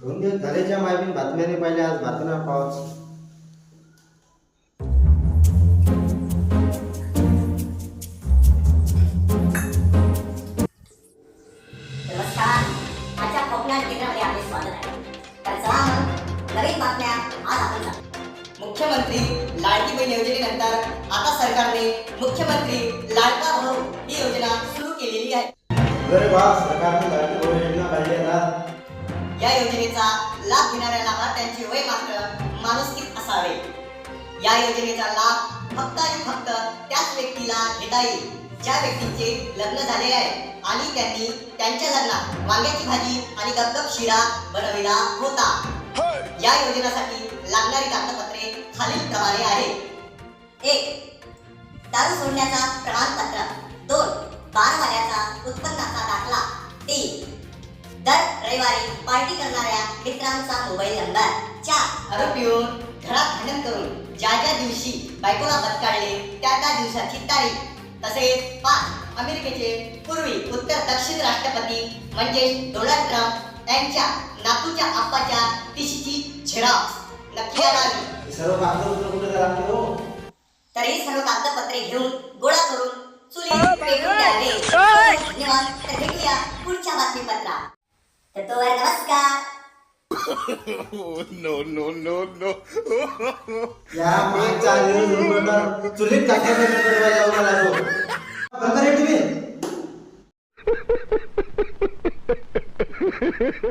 दोन दिवस झालेच्या मायबीन बातम्याने पाहिल्या आज बातम्या नवीन बातम्या आज आपण जाणू. मुख्यमंत्री लाडकी बहीण योजनेनंतर आता सरकारने मुख्यमंत्री लाडका भाऊ ही योजना सुरू केलेली आहे. सरकारने लाडकी बहीण योजना काढली आहे ना? या योजनेचा लाभ घेणाऱ्या लाभार्थ्यांचे वय मात्र माणुसकीत असावे. या योजनेचा लाभ फक्त आणि फक्त त्याच व्यक्तीला घेता येईल ज्या व्यक्तींचे लग्न झाले आहे आणि त्यांनी त्यांच्या लग्नात वांग्याची भाजी आणि गपगप शिरा बनविला होता. या योजनेसाठी लागणारी कागदपत्रे खालील प्रमाणे आहेत. एक दारू सोडण्याचा प्रमाणपत्र. दोन बारवाल्याचा उत्पन्नाचा दाखला. तीन दर रविवारी पार्टी करणाऱ्या मित्रांचा मोबाईल नंबर चार आरोप येऊन घरात भांडण करून ज्या ज्या दिवशी बायकोला बदकाळले त्या त्या दिवसाची तारीख. तसेच पाच अमेरिकेचे पूर्वी उत्तर दक्षिण राष्ट्रपती म्हणजे डोनाल्ड ट्रम्प यांच्या नातूच्या आप्पाच्या टिशीची झेरॉक्स. नक्की आणावी सर्व कागदपत्र कुठे हो? तर ही सर्व कागदपत्रे घेऊन गोळा करून चुलीत पेटून द्यावे. धन्यवाद. तर भेटूया पुढच्या बातमीपत्रात. तर तोवर नमस्कार no, no, no, no. या मागच्या न्यूज चुलीत टाकण्याचा जाऊ लागलो बंद रे टीव्ही